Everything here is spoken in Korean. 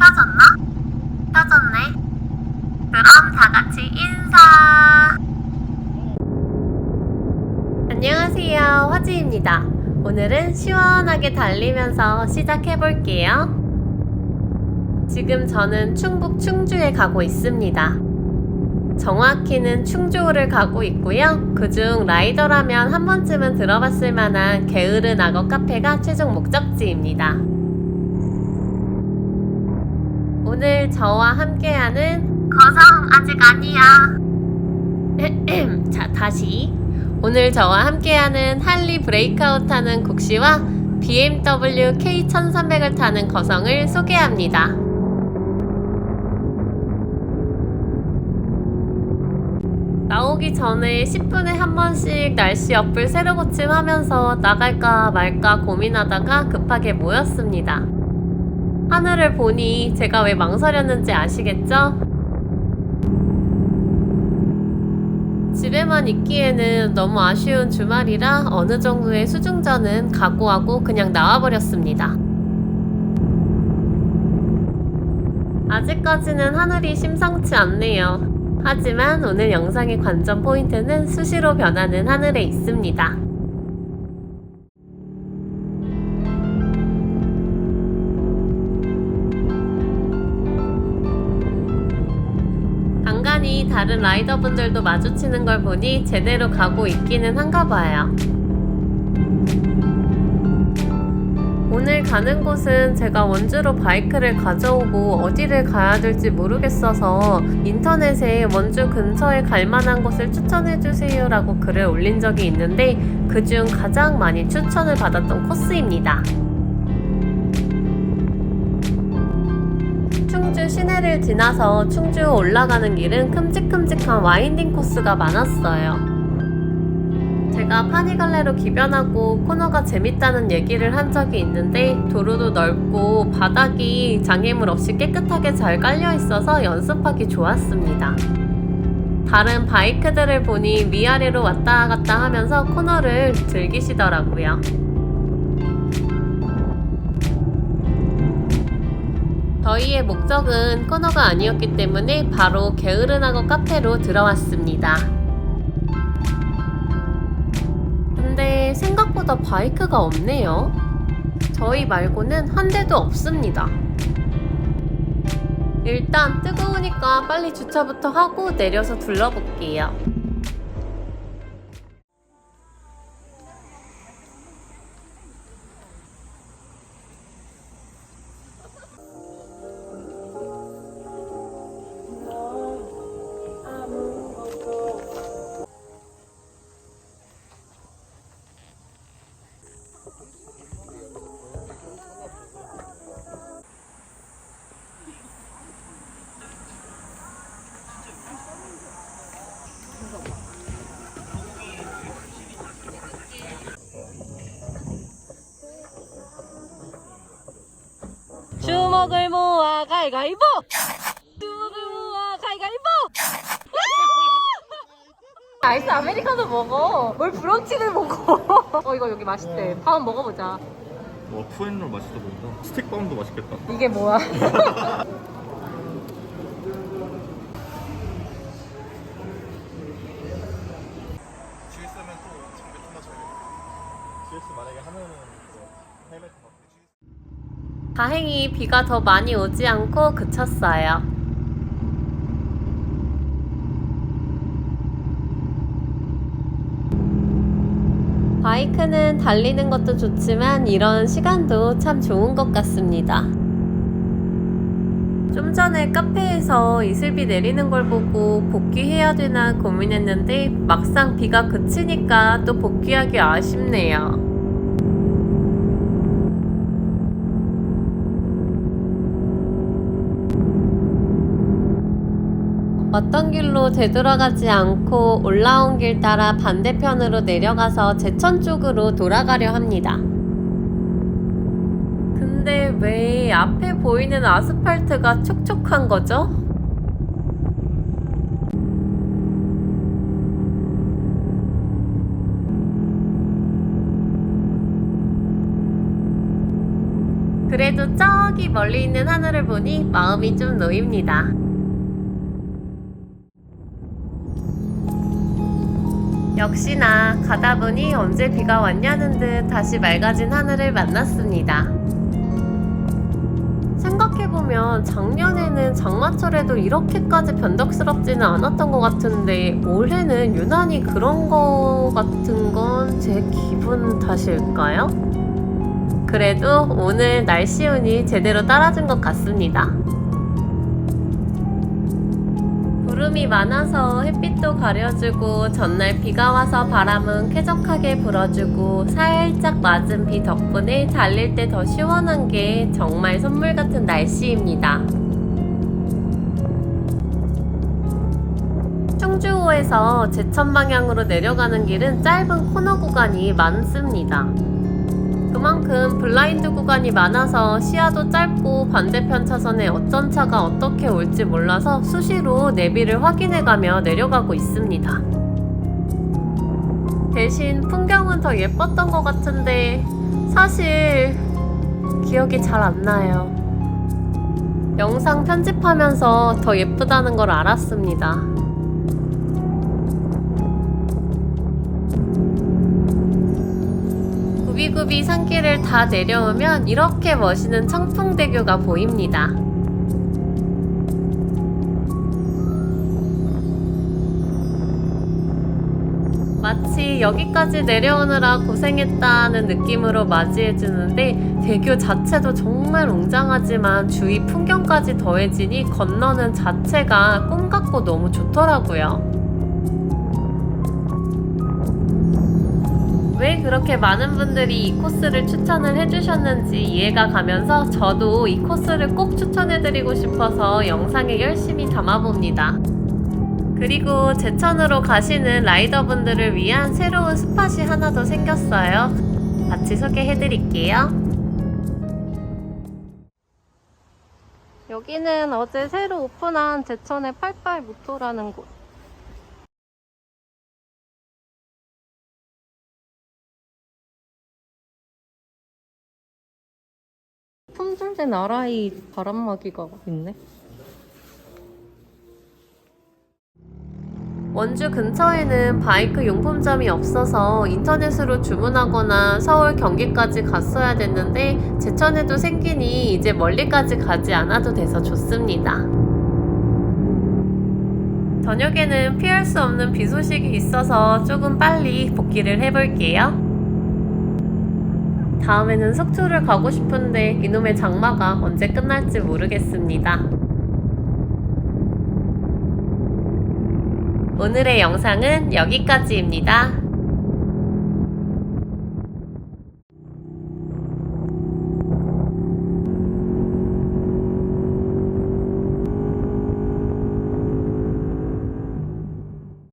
펴졌나? 펴졌네. 그럼 다 같이 인사. 안녕하세요. 화지입니다. 오늘은 시원하게 달리면서 시작해 볼게요. 지금 저는 충북 충주에 가고 있습니다. 정확히는 충주를 가고 있고요. 그중 라이더라면 한 번쯤은 들어봤을 만한 게으른 악어 카페가 최종 목적지입니다. 오늘 저와 함께하는 거성 아직 아니야. 자, 다시. 오늘 저와 함께하는 할리 브레이크아웃 타는 국시와 BMW K1300을 타는 거성을 소개합니다. 나오기 전에 10분에 한 번씩 날씨 어플 새로 고침하면서 나갈까 말까 고민하다가 급하게 모였습니다. 하늘을 보니 제가 왜 망설였는지 아시겠죠? 집에만 있기에는 너무 아쉬운 주말이라 어느 정도의 수중전은 각오하고 그냥 나와버렸습니다. 아직까지는 하늘이 심상치 않네요. 하지만 오늘 영상의 관전 포인트는 수시로 변하는 하늘에 있습니다. 간간히 다른 라이더분들도 마주치는 걸 보니 제대로 가고 있기는 한가 봐요. 오늘 가는 곳은 제가 원주로 바이크를 가져오고 어디를 가야 될지 모르겠어서 인터넷에 원주 근처에 갈 만한 곳을 추천해주세요 라고 글을 올린 적이 있는데 그중 가장 많이 추천을 받았던 코스입니다. 시내를 지나서 충주 올라가는 길은 큼직큼직한 와인딩 코스가 많았어요. 제가 파니갈레로 기변하고 코너가 재밌다는 얘기를 한 적이 있는데 도로도 넓고 바닥이 장애물 없이 깨끗하게 잘 깔려 있어서 연습하기 좋았습니다. 다른 바이크들을 보니 위아래로 왔다 갔다 하면서 코너를 즐기시더라고요. 저희의 목적은 코너가 아니었기 때문에 바로 게으른하고 카페로 들어왔습니다. 근데 생각보다 바이크가 없네요. 저희 말고는 한 대도 없습니다. 일단 뜨거우니까 빨리 주차부터 하고 내려서 둘러볼게요. 주먹을 모아 가위가위보! 주먹을 모아 가위가위보! 아이스 아메리카노 먹어. 뭘 브런치를 먹어. 어 이거 여기 맛있대. 다음 먹어보자. 와 푸앤롤 맛있어 보인다 스틱밤도 맛있겠다 이게 뭐야? GS면 또 장비 좀 맞춰야겠다 GS 만약에 하면은 헬멧 막 다행히 비가 더 많이 오지 않고 그쳤어요. 바이크는 달리는 것도 좋지만 이런 시간도 참 좋은 것 같습니다. 좀 전에 카페에서 이슬비 내리는 걸 보고 복귀해야 되나 고민했는데 막상 비가 그치니까 또 복귀하기 아쉽네요. 어떤 길로 되돌아가지 않고 올라온 길 따라 반대편으로 내려가서 제천 쪽으로 돌아가려 합니다. 근데 왜 앞에 보이는 아스팔트가 촉촉한 거죠? 그래도 저기 멀리 있는 하늘을 보니 마음이 좀 놓입니다. 역시나 가다 보니 언제 비가 왔냐는 듯 다시 맑아진 하늘을 만났습니다. 생각해보면 작년에는 장마철에도 이렇게까지 변덕스럽지는 않았던 것 같은데 올해는 유난히 그런 거 같은 건 제 기분 탓일까요? 그래도 오늘 날씨 운이 제대로 따라준 것 같습니다. 구름이 많아서 햇빛도 가려주고 전날 비가 와서 바람은 쾌적하게 불어주고 살짝 맞은 비 덕분에 달릴 때 더 시원한 게 정말 선물 같은 날씨입니다. 충주호에서 제천 방향으로 내려가는 길은 짧은 코너 구간이 많습니다. 그만큼 블라인드 구간이 많아서 시야도 짧고 반대편 차선에 어떤 차가 어떻게 올지 몰라서 수시로 내비를 확인해가며 내려가고 있습니다. 대신 풍경은 더 예뻤던 것 같은데 사실 기억이 잘 안 나요. 영상 편집하면서 더 예쁘다는 걸 알았습니다. 구비구비 산길을 다 내려오면 이렇게 멋있는 청풍대교가 보입니다. 마치 여기까지 내려오느라 고생했다는 느낌으로 맞이해주는데 대교 자체도 정말 웅장하지만 주위 풍경까지 더해지니 건너는 자체가 꿈 같고 너무 좋더라고요. 왜 그렇게 많은 분들이 이 코스를 추천을 해주셨는지 이해가 가면서 저도 이 코스를 꼭 추천해드리고 싶어서 영상에 열심히 담아봅니다. 그리고 제천으로 가시는 라이더분들을 위한 새로운 스팟이 하나 더 생겼어요. 같이 소개해드릴게요. 여기는 어제 새로 오픈한 제천의 88 모토라는 곳. 품절된 아라이 바람막이가 있네. 원주 근처에는 바이크 용품점이 없어서 인터넷으로 주문하거나 서울 경기까지 갔어야 됐는데 제천에도 생기니 이제 멀리까지 가지 않아도 돼서 좋습니다. 저녁에는 피할 수 없는 비 소식이 있어서 조금 빨리 복귀를 해볼게요. 다음에는 속초를 가고 싶은데 이놈의 장마가 언제 끝날지 모르겠습니다. 오늘의 영상은 여기까지입니다.